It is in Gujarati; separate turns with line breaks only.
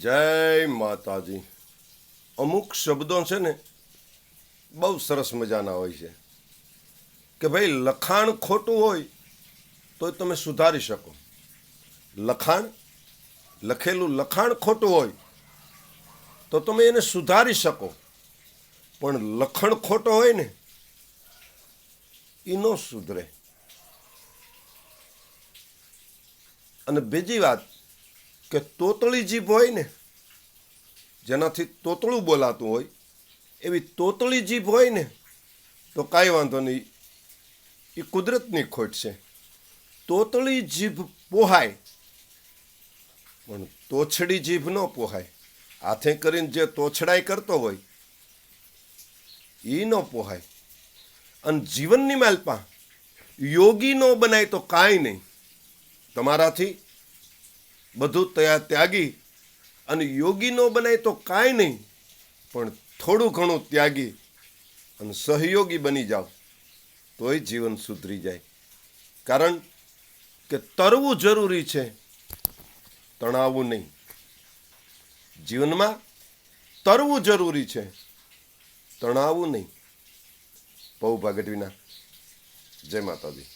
જય માતાજી. અમુક શબ્દો છે ને, બહુ સરસ મજાના હોય છે. કે ભાઈ, લખાણ ખોટું હોય તો તમે સુધારી શકો. લખાણ, લખેલું લખાણ ખોટું હોય, તો તમે એને સુધારી શકો. પણ લખણ ખોટો હોય ને એ ન સુધરે. અને બીજી વાત કે તોતળી જીભ હોય ને, જેનાથી તોતળું બોલાતું હોય, એવી તોતળી જીભ હોય ને, તો કાંઈ વાંધો નહીં. એ કુદરતની ખોટ છે. તોતળી જીભ પોહાય, પણ તોછડી જીભ ન પોહાય. હાથે કરીને જે તોછડાઈ કરતો હોય એ ન પોહાય. અને જીવનની માલપા યોગી ન બનાય તો કાંઈ નહીં. તમારાથી બધું તયા ત્યાગી અને યોગી ન બનાય તો કાંઈ નહીં, પણ થોડું ઘણું ત્યાગી અને સહયોગી બની જાઓ, તોય જીવન સુધરી જાય. કારણ કે તરવું જરૂરી છે, તણાવવું નહીં. જીવનમાં તરવું જરૂરી છે, તણાવવું નહીં. પૌ ભાગટવીના જય માતાજી.